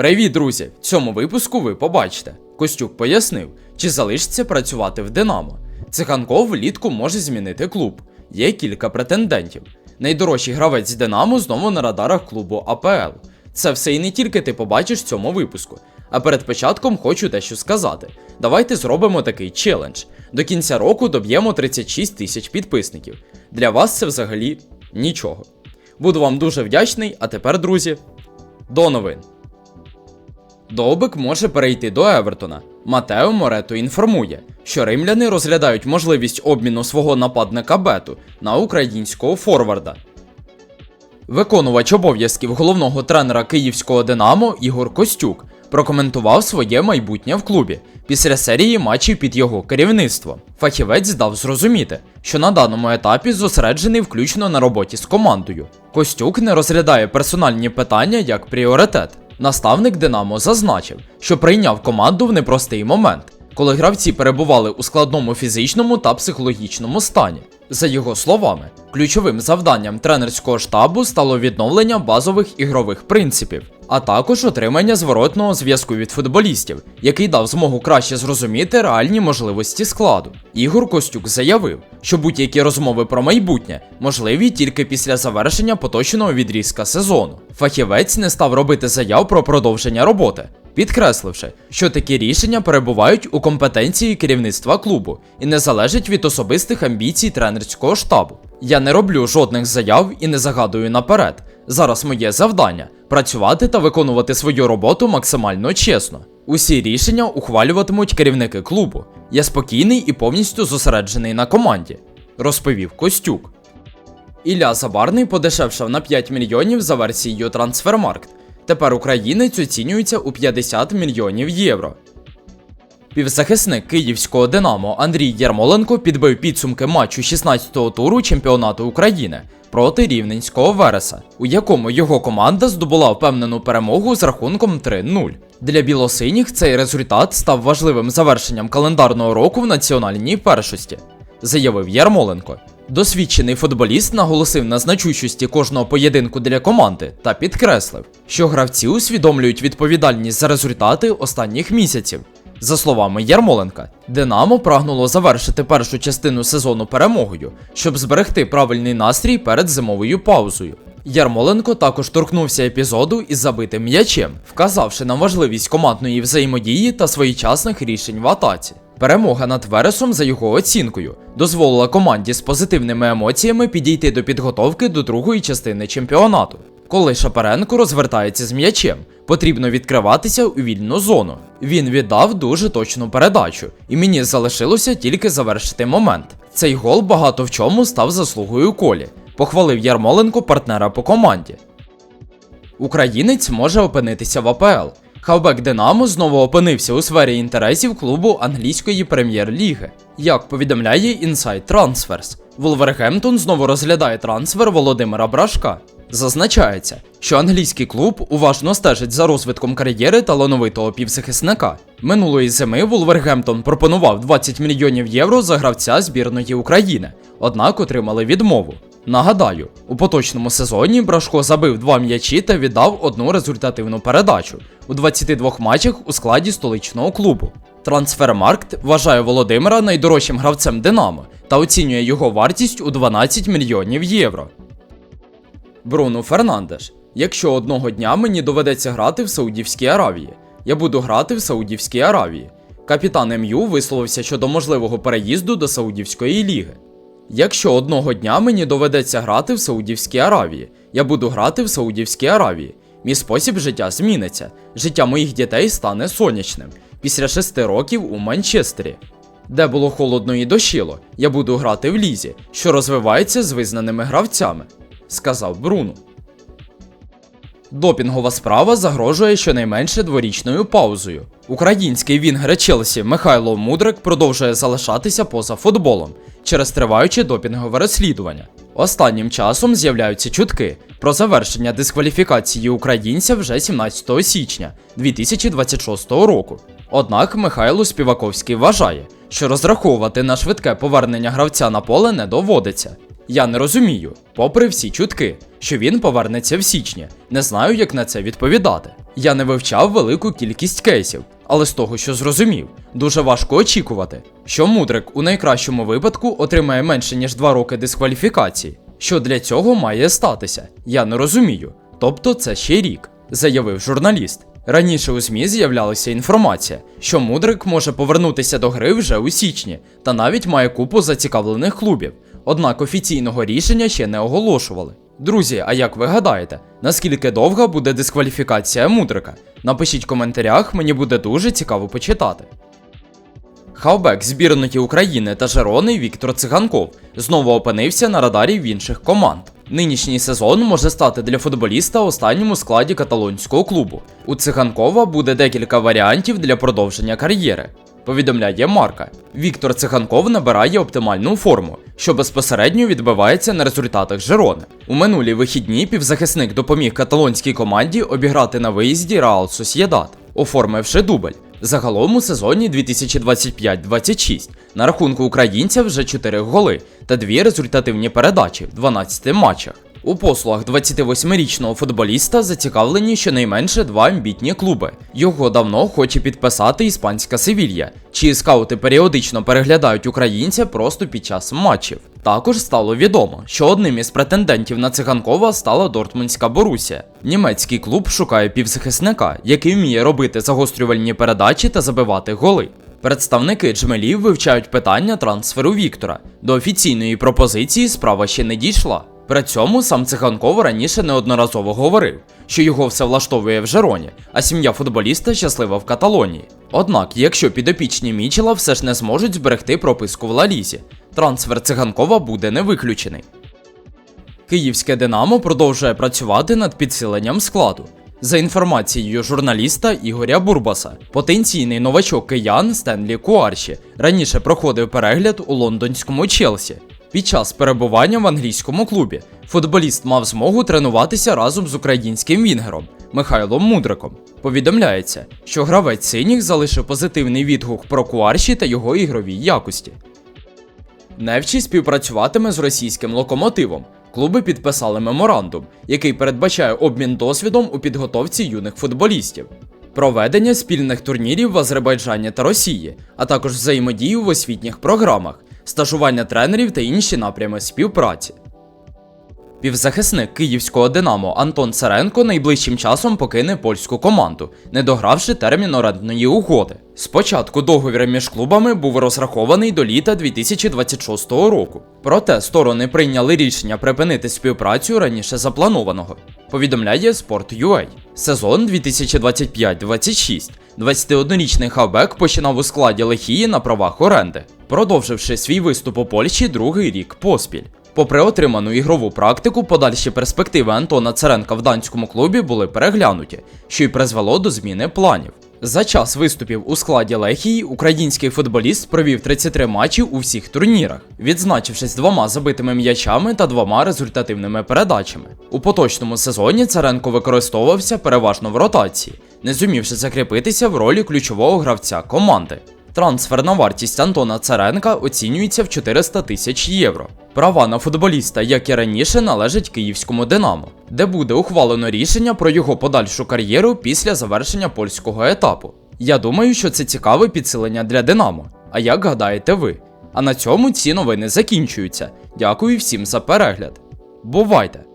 Привіт, друзі! В цьому випуску ви побачите. Костюк пояснив, чи залишиться працювати в Динамо. Циганков влітку може змінити клуб. Є кілька претендентів. Найдорожчий гравець Динамо знову на радарах клубу АПЛ. Це все і не тільки ти побачиш в цьому випуску. А перед початком хочу дещо сказати. Давайте зробимо такий челендж. До кінця року доб'ємо 36 тисяч підписників. Для вас це взагалі нічого. Буду вам дуже вдячний, а тепер, друзі, до новин. Довбик може перейти до Евертона. Матео Морето інформує, що римляни розглядають можливість обміну свого нападника Бету на українського форварда. Виконувач обов'язків головного тренера київського Динамо Ігор Костюк прокоментував своє майбутнє в клубі після серії матчів під його керівництвом. Фахівець дав зрозуміти, що на даному етапі зосереджений включно на роботі з командою. Костюк не розглядає персональні питання як пріоритет. Наставник Динамо зазначив, що прийняв команду в непростий момент, коли гравці перебували у складному фізичному та психологічному стані. За його словами, ключовим завданням тренерського штабу стало відновлення базових ігрових принципів, а також отримання зворотного зв'язку від футболістів, який дав змогу краще зрозуміти реальні можливості складу. Ігор Костюк заявив, що будь-які розмови про майбутнє можливі тільки після завершення поточного відрізка сезону. Фахівець не став робити заяв про продовження роботи, підкресливши, що такі рішення перебувають у компетенції керівництва клубу і не залежать від особистих амбіцій тренерського штабу. Я не роблю жодних заяв і не загадую наперед. Зараз моє завдання працювати та виконувати свою роботу максимально чесно. Усі рішення ухвалюватимуть керівники клубу. Я спокійний і повністю зосереджений на команді, розповів Костюк. Ілля Забарний подешевшав на 5 мільйонів за версією Трансфермаркт. Тепер українець оцінюється у 50 мільйонів євро. Півзахисник київського Динамо Андрій Ярмоленко підбив підсумки матчу 16-го туру чемпіонату України проти Рівненського Вереса, у якому його команда здобула впевнену перемогу з рахунком 3-0. Для білосиніх цей результат став важливим завершенням календарного року в національній першості, заявив Ярмоленко. Досвідчений футболіст наголосив на значущості кожного поєдинку для команди та підкреслив, що гравці усвідомлюють відповідальність за результати останніх місяців. За словами Ярмоленка, Динамо прагнуло завершити першу частину сезону перемогою, щоб зберегти правильний настрій перед зимовою паузою. Ярмоленко також торкнувся епізоду із забитим м'ячем, вказавши на важливість командної взаємодії та своєчасних рішень в атаці. Перемога над Вересом, за його оцінкою, дозволила команді з позитивними емоціями підійти до підготовки до другої частини чемпіонату. Коли Шапаренко розвертається з м'ячем, потрібно відкриватися у вільну зону. Він віддав дуже точну передачу, і мені залишилося тільки завершити момент. Цей гол багато в чому став заслугою колі, похвалив Ярмоленко партнера по команді. Українець може опинитися в АПЛ. Хавбек Динамо знову опинився у сфері інтересів клубу англійської прем'єр-ліги. Як повідомляє Inside Transfers, Вулвергемптон знову розглядає трансфер Володимира Брашка. Зазначається, що англійський клуб уважно стежить за розвитком кар'єри талановитого півзахисника. Минулої зими Вулвергемптон пропонував 20 мільйонів євро за гравця збірної України, однак отримали відмову. Нагадаю, у поточному сезоні Брашко забив два м'ячі та віддав одну результативну передачу у 22 матчах у складі столичного клубу. Трансфермаркт вважає Володимира найдорожчим гравцем Динамо та оцінює його вартість у 12 мільйонів євро. Бруно Фернандеш. Якщо одного дня мені доведеться грати в Саудівській Аравії, я буду грати в Саудівській Аравії. Капітан МЮ висловився щодо можливого переїзду до Саудівської ліги. Якщо одного дня мені доведеться грати в Саудівській Аравії, я буду грати в Саудівській Аравії. Мій спосіб життя зміниться. Життя моїх дітей стане сонячним. Після шести років у Манчестері, де було холодно і дощило, я буду грати в лізі, що розвивається з визнаними гравцями, сказав Бруно. Допінгова справа загрожує щонайменше дворічною паузою. Український вінгер Челсі Михайло Мудрик продовжує залишатися поза футболом через триваюче допінгове розслідування. Останнім часом з'являються чутки про завершення дискваліфікації українця вже 17 січня 2026 року. Однак Михайло Співаковський вважає, що розраховувати на швидке повернення гравця на поле не доводиться. Я не розумію, попри всі чутки, що він повернеться в січні. Не знаю, як на це відповідати. Я не вивчав велику кількість кейсів, але з того, що зрозумів, дуже важко очікувати, що мудрик у найкращому випадку отримає менше ніж 2 роки дискваліфікації. Що для цього має статися? Я не розумію. Тобто це ще рік, заявив журналіст. Раніше у ЗМІ з'являлася інформація, що Мудрик може повернутися до гри вже у січні, та навіть має купу зацікавлених клубів. Однак офіційного рішення ще не оголошували. Друзі, а як ви гадаєте, наскільки довга буде дискваліфікація Мудрика? Напишіть в коментарях, мені буде дуже цікаво почитати. Хавбек збірної України та Жерони Віктор Циганков знову опинився на радарі в інших команд. Нинішній сезон може стати для футболіста останнім у складі каталонського клубу. У Циганкова буде декілька варіантів для продовження кар'єри. Повідомляє Марка. Віктор Циганков набирає оптимальну форму, що безпосередньо відбивається на результатах Жерони. У минулі вихідні півзахисник допоміг каталонській команді обіграти на виїзді Реал Сосєдат, оформивши дубль. Загалом у сезоні 2025-26 на рахунку українця вже 4 голи та 2 результативні передачі в 12 матчах. У послугах 28-річного футболіста зацікавлені щонайменше два амбітні клуби. Його давно хоче підписати іспанська Севілья, чиї скаути періодично переглядають українця просто під час матчів. Також стало відомо, що одним із претендентів на циганкова стала Дортмундська Борусія. Німецький клуб шукає півзахисника, який вміє робити загострювальні передачі та забивати голи. Представники джмелів вивчають питання трансферу Віктора. До офіційної пропозиції справа ще не дійшла. При цьому сам Циганков раніше неодноразово говорив, що його все влаштовує в Жероні, а сім'я футболіста щаслива в Каталонії. Однак, якщо підопічні Мічела все ж не зможуть зберегти прописку в Лалізі, трансфер Циганкова буде не виключений. Київське Динамо продовжує працювати над підсиленням складу. За інформацією журналіста Ігоря Бурбаса, потенційний новачок киян Стенлі Куарші раніше проходив перегляд у лондонському Челсі. Під час перебування в англійському клубі футболіст мав змогу тренуватися разом з українським вінгером Михайлом Мудриком. Повідомляється, що гравець синіх залишив позитивний відгук про Куарші та його ігровій якості. Невчі співпрацюватиме з російським локомотивом. Клуби підписали меморандум, який передбачає обмін досвідом у підготовці юних футболістів, проведення спільних турнірів в Азербайджані та Росії, а також взаємодію в освітніх програмах, стажування тренерів та інші напрями співпраці. Півзахисник київського Динамо Антон Царенко найближчим часом покине польську команду, не догравши термін орендної угоди. Спочатку договір між клубами був розрахований до літа 2026 року. Проте сторони прийняли рішення припинити співпрацю раніше запланованого. Повідомляє Sport.ua. Сезон 2025-26. 21-річний хавбек починав у складі Лехії на правах оренди, продовживши свій виступ у Польщі другий рік поспіль. Попри отриману ігрову практику, подальші перспективи Антона Царенка в данському клубі були переглянуті, що й призвело до зміни планів. За час виступів у складі Лехії український футболіст провів 33 матчі у всіх турнірах, відзначившись двома забитими м'ячами та двома результативними передачами. У поточному сезоні Царенко використовувався переважно в ротації, не зумівши закріпитися в ролі ключового гравця команди. Трансферна вартість Антона Царенка оцінюється в 400 тисяч євро. Права на футболіста, як і раніше, належать київському Динамо, де буде ухвалено рішення про його подальшу кар'єру після завершення польського етапу. Я думаю, що це цікаве підсилення для Динамо. А як гадаєте ви? А на цьому ці новини закінчуються. Дякую всім за перегляд. Бувайте!